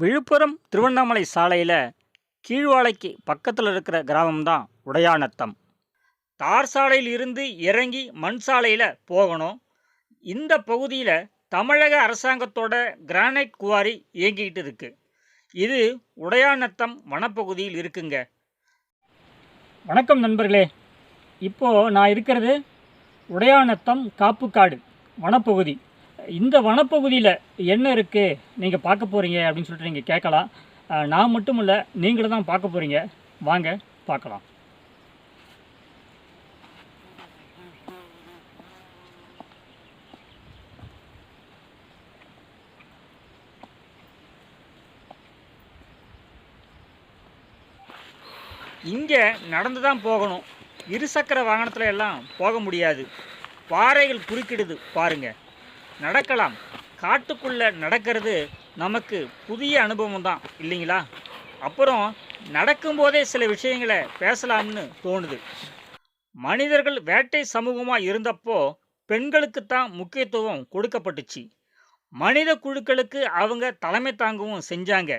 விழுப்புரம் திருவண்ணாமலை சாலையில் கீழ்வாழைக்கு பக்கத்தில் இருக்கிற கிராமம் தான் உடையாநத்தம் தார் சாலையில் இருந்து இறங்கி மண் சாலையில் போகணும். இந்த பகுதியில் தமிழக அரசாங்கத்தோட கிரானைட் குவாரி இயங்கிக்கிட்டு இருக்கு. இது உடையாநத்தம் வனப்பகுதியில் இருக்குங்க. வணக்கம் நண்பர்களே. இப்போது நான் இருக்கிறது உடையாநத்தம் காப்புக்காடு வனப்பகுதி. இந்த வனப்பகுதியில் என்ன இருக்குது நீங்கள் பார்க்க போகிறீங்க அப்படின்னு சொல்லிட்டு நீங்கள் கேட்கலாம். நான் மட்டும் இல்லை நீங்களும் தான் பார்க்க போகிறீங்க வாங்க பார்க்கலாம். இங்கே நடந்து தான் போகணும். இருசக்கர வாகனத்தில் எல்லாம் போக முடியாது. பாறைகள் குறுக்கிடுது பாருங்கள் நடக்கலாம். காட்டுக்குள்ளே நடக்கிறது நமக்கு புதிய அனுபவம் தான் இல்லைங்களா? அப்புறம் நடக்கும்போதே சில விஷயங்களை பேசலாம்னு தோணுது. மனிதர்கள் வேட்டை சமூகமாக இருந்தப்போ பெண்களுக்கு தான் முக்கியத்துவம் கொடுக்கப்பட்டுச்சு. மனித குழுக்களுக்கு அவங்க தலைமை தாங்கவும் செஞ்சாங்க.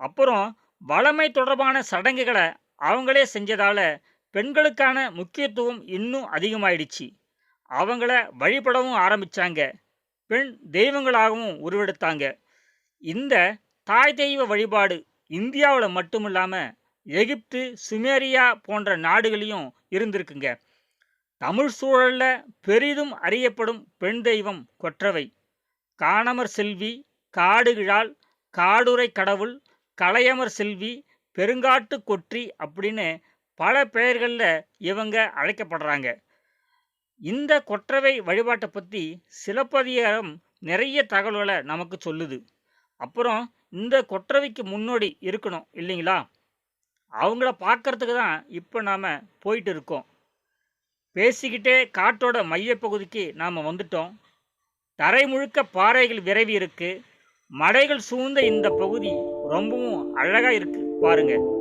அப்புறம் வளமை தொடர்பான சடங்குகளை அவங்களே செஞ்சதால பெண்களுக்கான முக்கியத்துவம் இன்னும் அதிகமாயிடுச்சு. அவங்கள வழிபடவும் ஆரம்பிச்சாங்க. பெண் தெய்வங்களாகவும் உருவெடுத்தாங்க. இந்த தாய் தெய்வ வழிபாடு இந்தியாவில் மட்டும் இல்லாமல் எகிப்து சுமேரியா போன்ற நாடுகளையும் இருந்திருக்குங்க. தமிழ் சூழலில் பெரிதும் அறியப்படும் பெண் தெய்வம் கொற்றவை. காணமர் செல்வி காடுகிழாள் காடுரை கடவுள் கலையமர் செல்வி பெருங்காட்டு கொற்றி அப்படின்னு பல பெயர்களில் இவங்க அழைக்கப்படுறாங்க. இந்த கொற்றவை வழிபாட்டை பற்றி சிலப்பதிகாரம் நிறைய தகவல்களை நமக்கு சொல்லுது. அப்புறம் இந்த கொற்றவைக்கு முன்னோடி இருக்கணும் இல்லைங்களா? அவங்கள பார்க்கறதுக்கு தான் இப்போ நாம் போயிட்டு இருக்கோம். பேசிக்கிட்டே காட்டோட மையப்பகுதிக்கு நாம் வந்துட்டோம். தரை முழுக்க பாறைகள் விரைவி இருக்கு. மலைகள் சூழ்ந்த இந்த பகுதி ரொம்பவும் அழகாக இருக்குது பாருங்கள்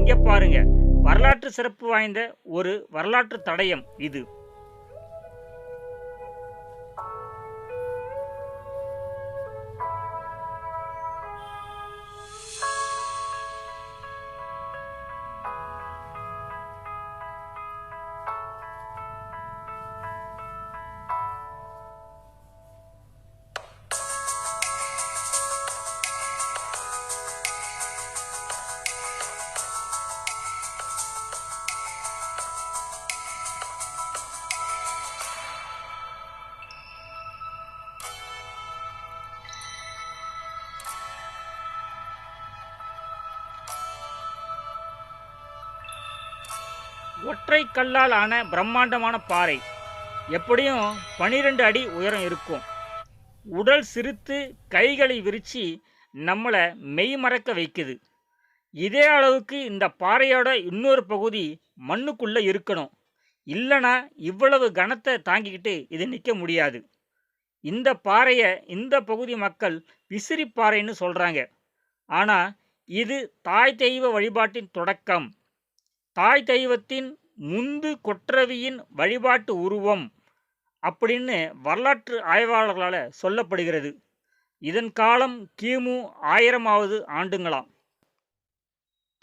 இங்க பாருங்க. வரலாற்று சிறப்பு வாய்ந்த ஒரு வரலாற்று தடயம் இது. ஒற்றை கல்லால் ஆன பிரம்மாண்டமான பாறை. எப்படியும் பனிரெண்டு அடி உயரம் இருக்கும். உடல் சிரித்து கைகளை விரித்து நம்மளை மெய் மறக்க வைக்குது. இதே அளவுக்கு இந்த பாறையோட இன்னொரு பகுதி மண்ணுக்குள்ளே இருக்கணும். இல்லைனா இவ்வளவு கனத்தை தாங்கிக்கிட்டு இது நிற்க முடியாது. இந்த பாறையை இந்த பகுதி மக்கள் விசிறி பாறைன்னு சொல்கிறாங்க ஆனால் இது தாய் தெய்வ வழிபாட்டின் தொடக்கம். தாய் தெய்வத்தின் முந்து கொற்றவியின் வழிபாட்டு உருவம் அப்படின்னு வரலாற்று ஆய்வாளர்களால் சொல்லப்படுகிறது. இதன் காலம் கிமு ஆயிரமாவது ஆண்டுங்களாம்.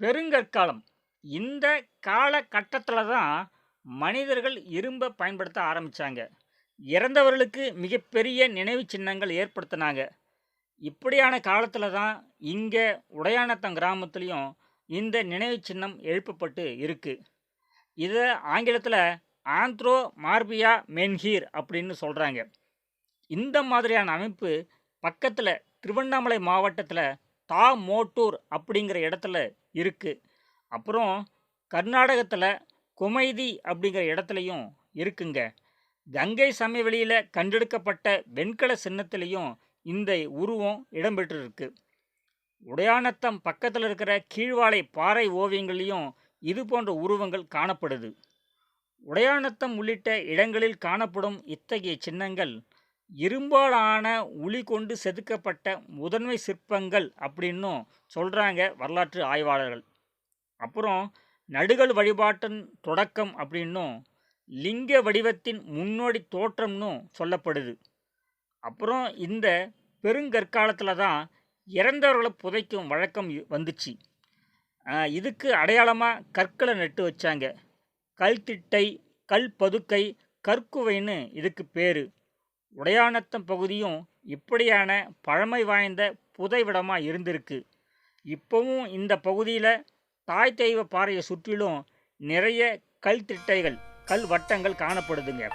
பெருங்கற்காலம். இந்த காலகட்டத்தில் தான் மனிதர்கள் இரும்பை பயன்படுத்த ஆரம்பித்தாங்க இறந்தவர்களுக்கு மிகப்பெரிய நினைவு சின்னங்கள் ஏற்படுத்தினாங்க. இப்படியான காலத்தில் தான் இங்கே உடையானத்தம் கிராமத்துலேயும் இந்த நினைவு சின்னம் எழுப்பப்பட்டு இருக்குது இதை ஆங்கிலத்தில் ஆந்த்ரோ மார்பியா மென்ஹீர் அப்படின்னு சொல்கிறாங்க இந்த மாதிரியான அமைப்பு பக்கத்தில் திருவண்ணாமலை மாவட்டத்தில் தா மோட்டூர் அப்படிங்கிற இடத்துல இருக்குது அப்புறம் கர்நாடகத்தில் குமைதி அப்படிங்கிற இடத்துலையும் இருக்குங்க. கங்கை சமவெளியில் கண்டெடுக்கப்பட்ட வெண்கல சின்னத்திலையும் இந்த உருவம் இடம்பெற்றிருக்கு. உடையானத்தம் பக்கத்தில் இருக்கிற கீழ்வாலை பாறை ஓவியங்கள்லேயும் இது போன்ற உருவங்கள் காணப்படுது. உடையாநத்தம் உள்ளிட்ட இடங்களில் காணப்படும் இத்தகைய சின்னங்கள் இரும்பாலான உளி கொண்டு செதுக்கப்பட்ட முதன்மை சிற்பங்கள் அப்படின்னும் சொல்கிறாங்க வரலாற்று ஆய்வாளர்கள். அப்புறம் நடுகள் வழிபாட்டின் தொடக்கம் அப்படின்னும் லிங்க வடிவத்தின் முன்னோடி தோற்றம்னும் சொல்லப்படுது. அப்புறம் இந்த பெருங்கற்காலத்தில் தான் இறந்தவர்களை புதைக்கும் வழக்கம் வந்துச்சு. இதுக்கு அடையாளமாக கற்களை நட்டு வச்சாங்க. கல் திட்டை கல் பதுக்கை கற்குவைன்னு இதுக்கு பேர். உடையானத்தம் பகுதியும் இப்படியான பழமை வாய்ந்த புதைவிடமாக இருந்திருக்கு. இப்போவும் இந்த பகுதியில் தாய் தெய்வ பாறையை சுற்றிலும் நிறைய கல் திட்டைகள் கல் வட்டங்கள் காணப்படுதுங்க.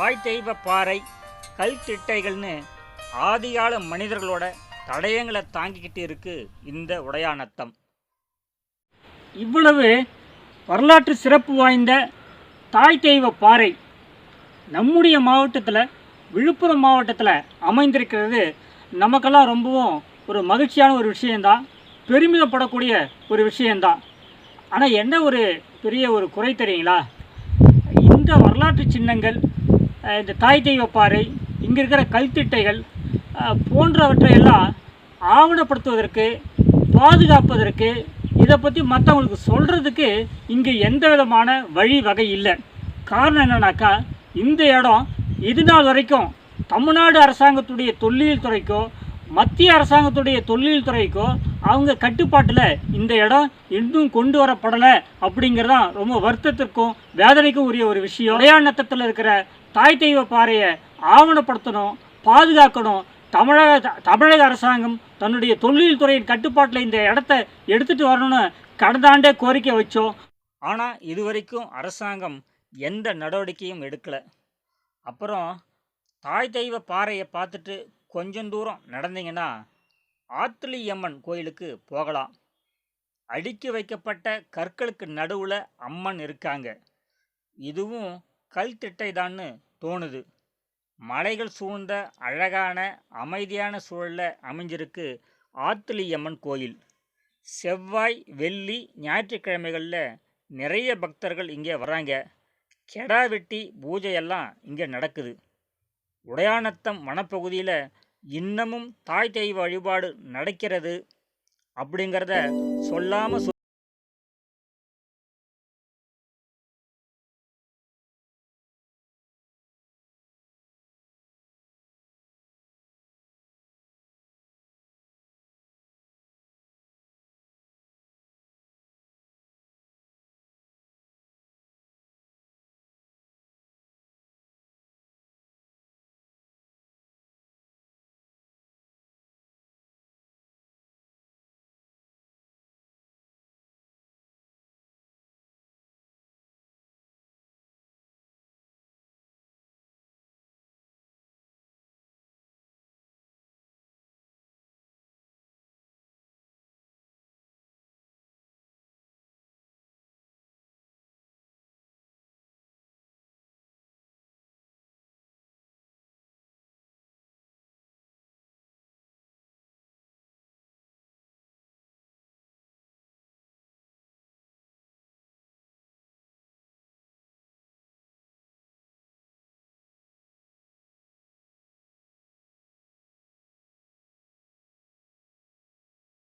தாய் தெய்வ பாறை கல் திட்டைகள்னு ஆதிகால மனிதர்களோட தடயங்களை தாங்கிக்கிட்டு இருக்கு இந்த உடையானத்தம். இவ்வளவு வரலாற்று சிறப்பு வாய்ந்த தாய் தெய்வ பாறை நம்முடைய மாவட்டத்தில் விழுப்புரம் மாவட்டத்தில் அமைந்திருக்கிறது. நமக்கெல்லாம் ரொம்பவும் ஒரு மகிழ்ச்சியான ஒரு விஷயந்தான் பெருமிதப்படக்கூடிய ஒரு விஷயந்தான் ஆனால் என்ன ஒரு பெரிய ஒரு குறை தெரியுங்களா? இந்த வரலாற்று சின்னங்கள் இந்த தாய் தெய்வ பாறை இங்கே இருக்கிற கல்திட்டைகள் போன்றவற்றையெல்லாம் போன்றவற்றை எல்லாம் ஆவணப்படுத்துவதற்கு பாதுகாப்பதற்கு இதை பற்றி மற்றவங்களுக்கு சொல்கிறதுக்கு இங்கே எந்த விதமான வழி வகை இல்லை. காரணம் என்னன்னாக்கா இந்த இடம் இது நாள் வரைக்கும் தமிழ்நாடு அரசாங்கத்துடைய தொல்லியல் துறைக்கோ மத்திய அரசாங்கத்துடைய தொல்லியல் துறைக்கோ அவங்க கட்டுப்பாட்டில் இந்த இடம் இன்னும் கொண்டு வரப்படலை அப்படிங்கிறதான் ரொம்ப வருத்தத்திற்கும் வேதனைக்கும் உரிய ஒரு விஷயம். உடையாநத்தத்தில் இருக்கிற தாய் தெய்வ பாறையை ஆவணப்படுத்தணும் பாதுகாக்கணும். தமிழக தமிழக அரசாங்கம் தன்னுடைய தொழில் துறையின் கட்டுப்பாட்டில் இந்த இடத்த எடுத்துகிட்டு வரணும்னு கடந்த ஆண்டே கோரிக்கை வச்சோம். ஆனால் இதுவரைக்கும் அரசாங்கம் எந்த நடவடிக்கையும் எடுக்கலை. அப்புறம் தாய் தெய்வ பாறையை பார்த்துட்டு கொஞ்சம் தூரம் நடந்தீங்கன்னா ஆத்துளியம்மன் கோயிலுக்கு போகலாம். அடுக்கி வைக்கப்பட்ட கற்களுக்கு நடுவில் அம்மன் இருக்காங்க. இதுவும் கல் திட்டைதான்னு தோணுது. மலைகள் சூழ்ந்த அழகான அமைதியான சூழலில் அமைஞ்சிருக்கு ஆத்துலியம்மன் கோயில். செவ்வாய் வெள்ளி ஞாயிற்றுக்கிழமைகளில் நிறைய பக்தர்கள் இங்கே வராங்க. கெடா வெட்டி பூஜையெல்லாம் இங்கே நடக்குது. உடையானத்தம் வனப்பகுதியில் இன்னமும் தாய் தெய்வ வழிபாடு நடக்கிறது அப்படிங்கிறத சொல்லாமல்